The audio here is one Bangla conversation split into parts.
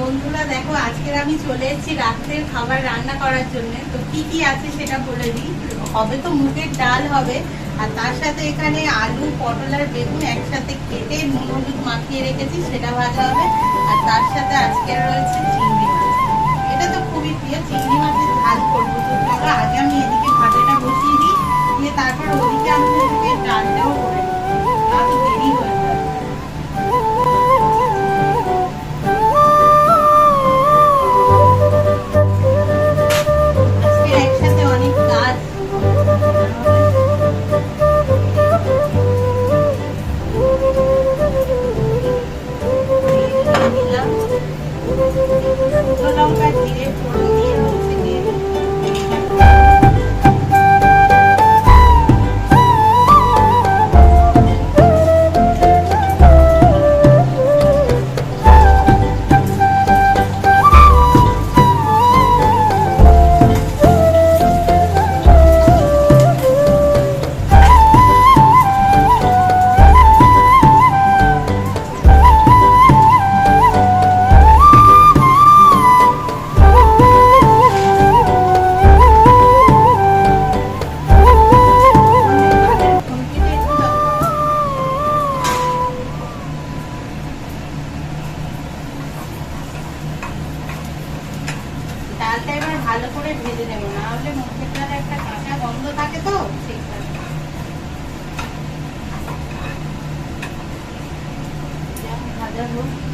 বন্ধুরা দেখো, আজকের আমি চলে এসেছি রাত্রের খাবার রান্না করার জন্য। তো কি কি আছে সেটা বলে দিই। হবে তো মুগের ডাল হবে, আর তার সাথে এখানে আলু, পটল আর বেগুন একসাথে কেটে নুন হলুদ মাখিয়ে রেখেছি, সেটা ভাজা হবে। আর তার সাথে আজকে রয়েছে চিংড়ি মাছ। এটা তো খুবই প্রিয়, চিংড়ি মাছের ঝাল করব। তো আগে আমি এদিকে ভাজাটা বসিয়ে দিই। ভালো করে ভেজে নেব না হলে মুখের ডালে একটা কাঁচা গন্ধ থাকে তো, সেই। ভাজা হোক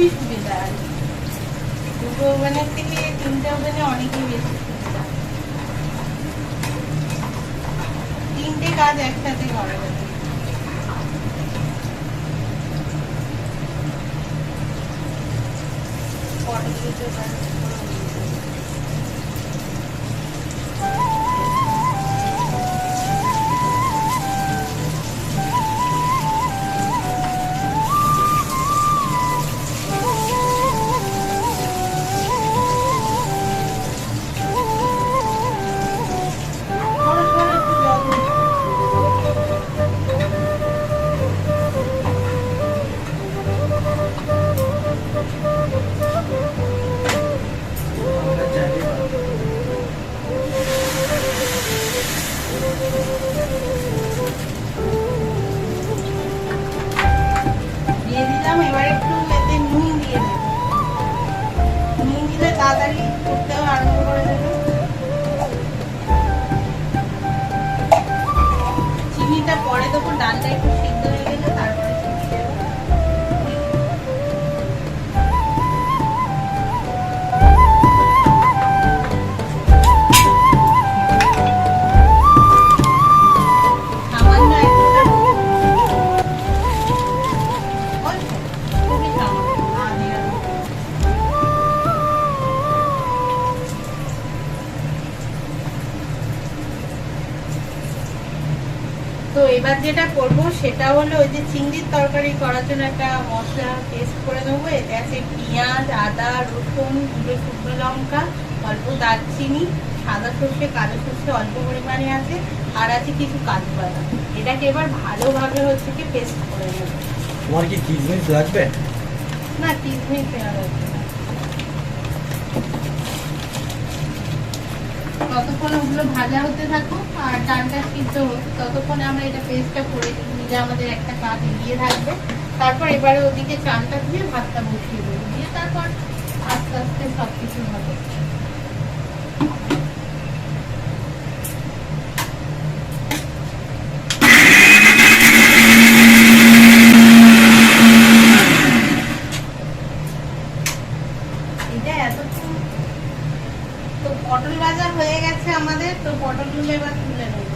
খুবই সুবিধা আর দুটো ওভেনের থেকে তিনটে ওভেনে অনেকই বেশি সুবিধা। তিনটে কাজ একসাথে করা যাবে পটল দিয়ে দিলাম, এবার একটু এতে নুন দিয়ে দেবো। দিলে তাড়াতাড়ি করতেও আরম্ভ করে দেবে। চিনিটা পরে দেবো ডালটা একটু সিদ্ধ হয়ে গেলে তারপরে এবার যেটা করব সেটা হলো ওই যে চিংড়ির তরকারি করার জন্য একটা মশলা পেস্ট করে নেব। এতে আছে পেঁয়াজ আদা রসুন দুটো শুকনো লঙ্কা অল্প দারচিনি সাদা সর্ষে কালো সর্ষে অল্প পরিমাণে আছে আর আছে কিছু কাজু বাদাম। এটাকে এবার ভালোভাবে হচ্ছে কি পেস্ট করে নেব। তোমার কি কিসমিস লাগবে? না কিশমিশ দেওয়া হচ্ছে ততক্ষণ ওগুলো ভাজা হতে থাকুক আর ডালটা সিদ্ধ হোক, ততক্ষণে আমরা এটা পেস্টটা করে নিলে আমাদের একটা কাজ এগিয়ে থাকবে তারপর এবারে ওদিকে চালটা দিয়ে ভাতটা বসিয়ে দেবো। দিয়ে তারপর আস্তে আস্তে সব কিছু হবে এটা এতক্ষণ তো পটল ভাজা হয়ে গেছে আমাদের তো পটলগুলো এবার তুলে নেব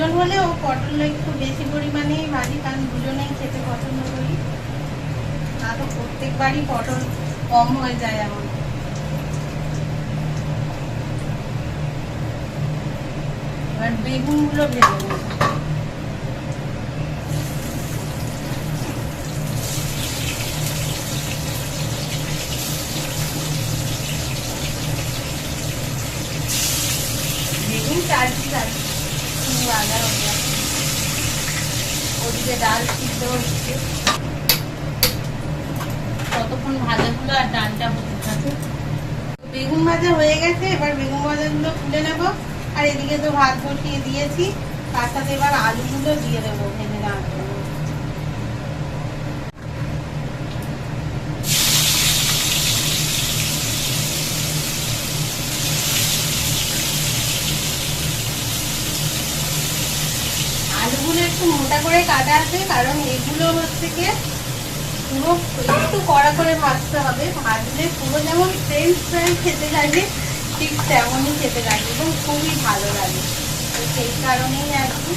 দুজন হলেও পটল একটু বেশি পরিমাণে ভাজি, কারণ দুজনেই খেতে পছন্দ করি। না তো প্রত্যেকবারই পটল কম হয়ে যায় আমার এবার বেগুনগুলো ভেজে বেগুন চার পিস আছে তুমি ভাজা হয়ে গেছে ওদিকে ডাল সিদ্ধ হচ্ছে। ততক্ষণ ভাজাগুলো আর ডালটা হতে থাকে বেগুন ভাজা হয়ে গেছে, এবার বেগুন ভাজাগুলো তুলে নেব। আর এদিকে তো ভাত বসিয়ে দিয়েছি, তার সাথে এবার আলুগুলো দিয়ে দেবো ভেঙে নেওয়ার আলুগুলো একটু মোটা করে কাটা আছে, কারণ এগুলো হচ্ছে কি, পুরো একটু কড়া করে ভাজতে হবে। ভাজলে পুরো যেমন ফ্রেঞ্চ ফ্রাই খেতে লাগে, ঠিক তেমনই খেতে লাগে এবং খুবই ভালো লাগে। তো সেই কারণেই আর কি।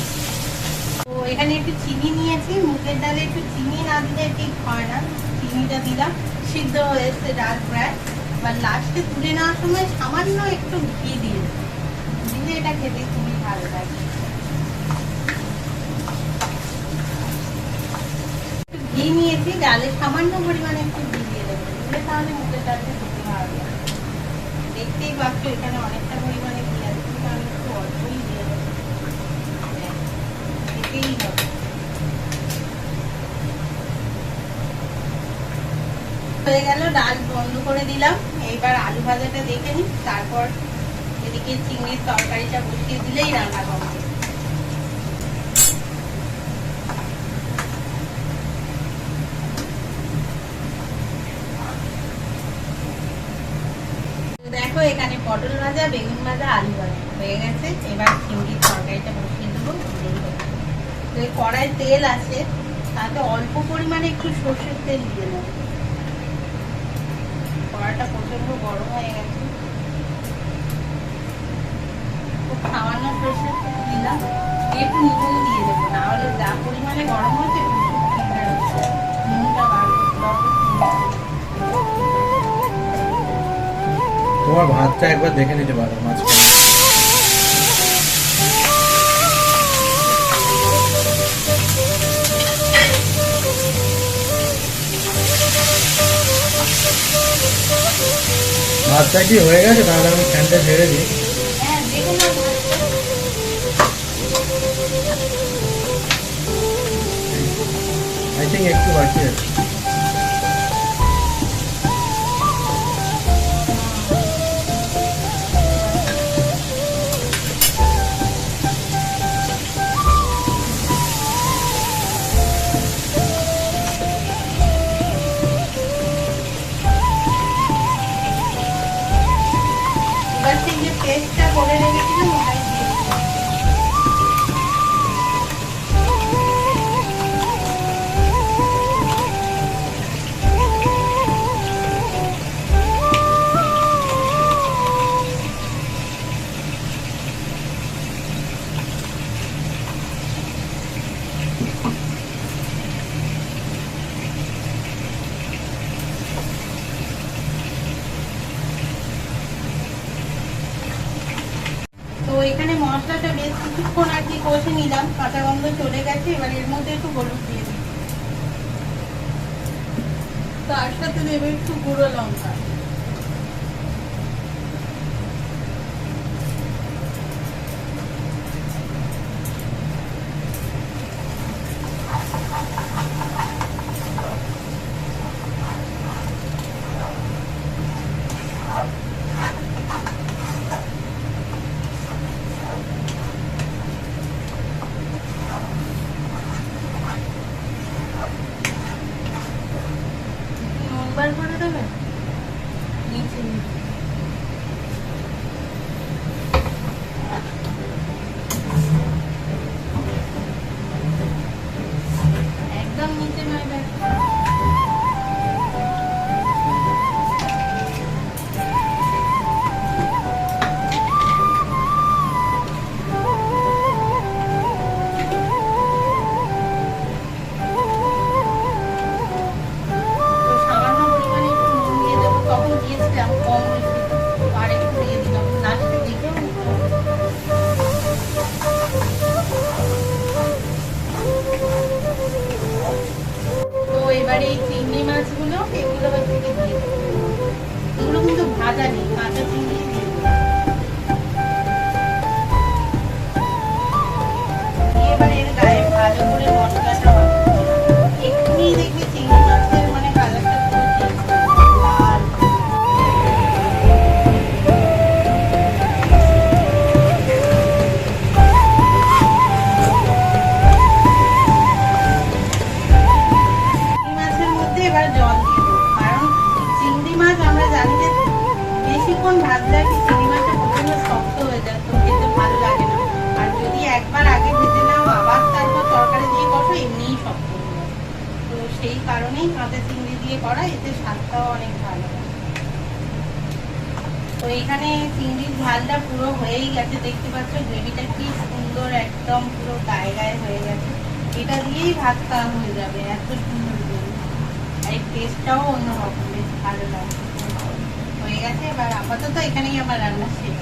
তো এখানে একটু চিনি নিয়েছি, মুগের ডালে একটু চিনি না দিলে ঠিক হয় না। চিনিটা দিলাম, সিদ্ধ হয়েছে ডাল প্রায়। এবার লাস্টে তুলে নেওয়ার সময় সামান্য একটু ঘি দিয়ে দিলে এটা খেতে খুবই ভালো লাগে একটু ঘি নিয়েছি সামান্য পরিমাণে একটু দিয়ে দেবো। দিলে তাহলে ভালো লাগে দেখতেই পাচ্ছ এখানে অনেকটা পরিমাণে হবে। হয়ে গেল, ডাল বন্ধ করে দিলাম। এইবার আলু ভাজাটা দেখে নিই, তারপর এদিকে চিংড়ির তরকারিটা বসিয়ে দিলেই রান্না কমপ্লিট তো দেখো এখানে পটল ভাজা, বেগুন ভাজা, আলু ভাজা। হয়ে গেছে। এবার চিংড়ির তরকারিটা বসিয়ে দেবো। তো এই কড়াই তেল আছে। তাতে অল্প পরিমাণে একটু সর্ষের তেল দিয়ে নেব কড়াটা প্রচণ্ড গরম হয়ে গেছে। খুব সামান্য সর্ষের দিলাম। একটু নুন দিয়ে দেবো। না হলে যা পরিমাণে গরম হচ্ছে নুনটা বার তোমার ভাতটা একবার দেখে নিতে পারো, মাঝখানে। ভাতটা কি হয়ে গেছে? তাহলে আমি ফ্যানটা ছেড়ে দিই। আই থিঙ্ক একটু বাকি আছে। এবার সেই যে পেস্টটা করে রেখেছিলাম ওটাই দিয়ে দিলাম। কিছুক্ষণ আর কি কষে নিলাম, কাঁচা গন্ধ চলে গেছে, এবার এর মধ্যে একটু হলুদ দিয়ে দিই। তার সাথে দেবে একটু গুঁড়ো লঙ্কা। একবার করে দেবেন Natalie. নেই কাঁচা চিংড়ি দিয়ে করা, এতে স্বাদটাও অনেক ভালো। তো এখানে চিংড়ির ঝালটা পুরো হয়েই গেছে, দেখতে পাচ্ছ, গ্রেভিটা কি সুন্দর একদম পুরো গায়ে গায়ে হয়ে গেছে। এটা দিয়েই ভাত খাওয়া হয়ে যাবে, এত সুন্দর আর এই টেস্টটাও অন্যরকম, বেশ ভালো লাগে। হয়ে গেছে, এবার আপাতত এখানেই আমার রান্না শেষ।